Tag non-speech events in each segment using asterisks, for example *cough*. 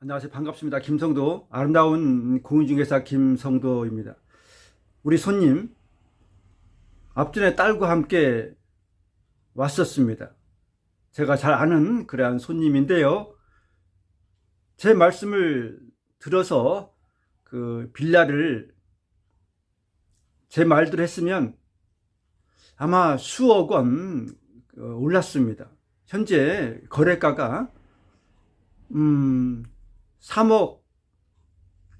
안녕하세요. 반갑습니다. 김성도. 아름다운 공인중개사 김성도입니다. 우리 손님, 앞전에 딸과 함께 왔었습니다. 제가 잘 아는 그러한 손님인데요. 제 말씀을 들어서 그 빌라를 제 말대로 했으면 아마 수억 원 어, 올랐습니다. 현재 거래가가 음 3억에서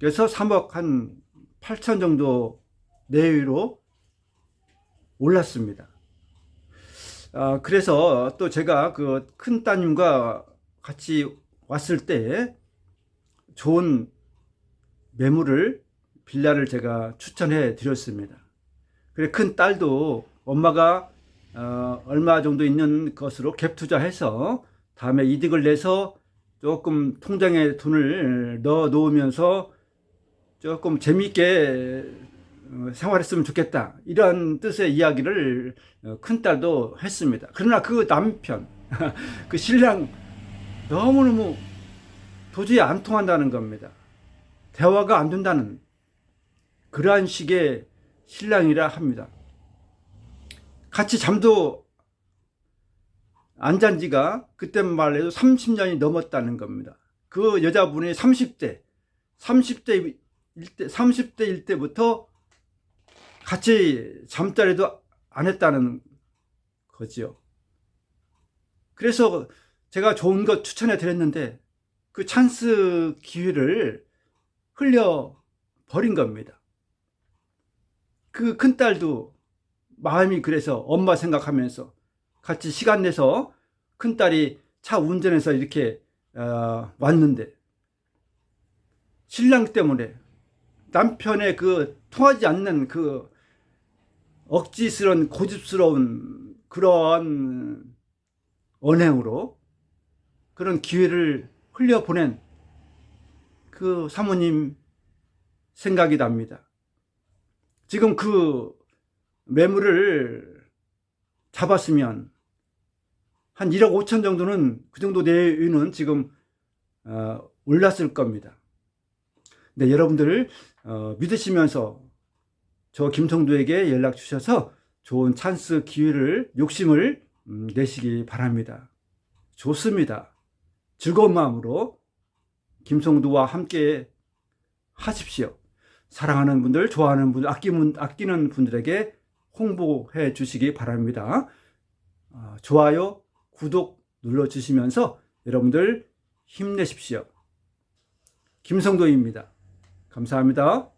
3억 한 8천 정도 내외로 올랐습니다. 아, 그래서 또 제가 그 큰 따님과 같이 왔을 때 좋은 매물을 빌라를 제가 추천해 드렸습니다. 그래 큰 딸도 엄마가 어, 얼마 정도 있는 것으로 갭 투자해서 다음에 이득을 내서 조금 통장에 돈을 넣어 놓으면서 조금 재미있게 어, 생활했으면 좋겠다. 이런 뜻의 이야기를 어, 큰딸도 했습니다. 그러나 그 남편, *laughs* 그 신랑 너무너무 도저히 안 통한다는 겁니다. 대화가 안 된다는 그러한 식의 신랑이라 합니다. 같이 잠도 안잔 지가 그때 말해도 30년이 넘었다는 겁니다. 그 여자분이 30대, 30대 일 때, 30대일 때부터 같이 잠자리도 안 했다는 거지요. 그래서 제가 좋은 것 추천해 드렸는데 그 찬스 기회를 흘려 버린 겁니다. 그 큰딸도 마음이 그래서 엄마 생각하면서 같이 시간 내서 큰딸이 차 운전해서 이렇게 어, 왔는데 신랑 때문에 남편의 그 통하지 않는 그 억지스러운 고집스러운 그런 언행으로 그런 기회를 흘려보낸 그 사모님 생각이 납니다. 지금 그 매물을 잡았으면 한 1억 5천 정도는 그 정도 내외는 지금 어, 올랐을 겁니다. 네, 여러분들 어, 믿으시면서 저 김성도에게 연락 주셔서 좋은 찬스 기회를 욕심을 음, 내시기 바랍니다. 좋습니다. 즐거운 마음으로 김성도와 함께 하십시오. 사랑하는 분들, 좋아하는 분들, 아끼는, 아끼는 분들에게 홍보해 주시기 바랍니다. 어, 좋아요, 구독 눌러주시면서 여러분들 힘내십시오. 김성도입니다. 감사합니다.